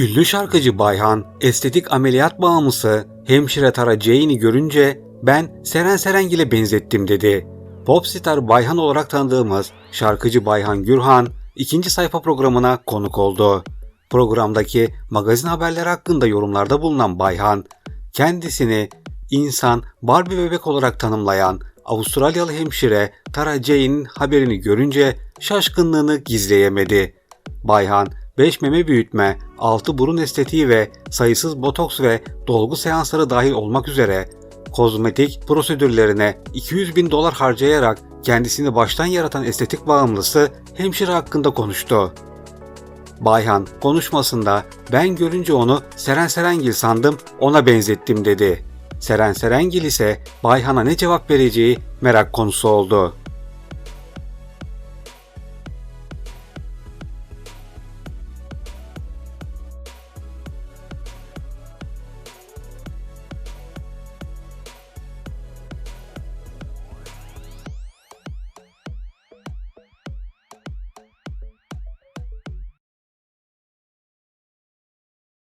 Ünlü şarkıcı Bayhan, estetik ameliyat bağımlısı hemşire Tara Jane'i görünce ben Seren Serengil'e benzettim dedi. Popstar Bayhan olarak tanıdığımız şarkıcı Bayhan Gürhan ikinci sayfa programına konuk oldu. Programdaki magazin haberleri hakkında yorumlarda bulunan Bayhan, kendisini insan Barbie bebek olarak tanımlayan Avustralyalı hemşire Tara Jane'in haberini görünce şaşkınlığını gizleyemedi. Bayhan 5 meme büyütme, 6 burun estetiği ve sayısız botoks ve dolgu seansları dahil olmak üzere kozmetik prosedürlerine 200 bin dolar harcayarak kendisini baştan yaratan estetik bağımlısı hemşire hakkında konuştu. Bayhan konuşmasında ben görünce onu Seren Serengil sandım ona benzettim dedi. Seren Serengil ise Bayhan'a ne cevap vereceği merak konusu oldu.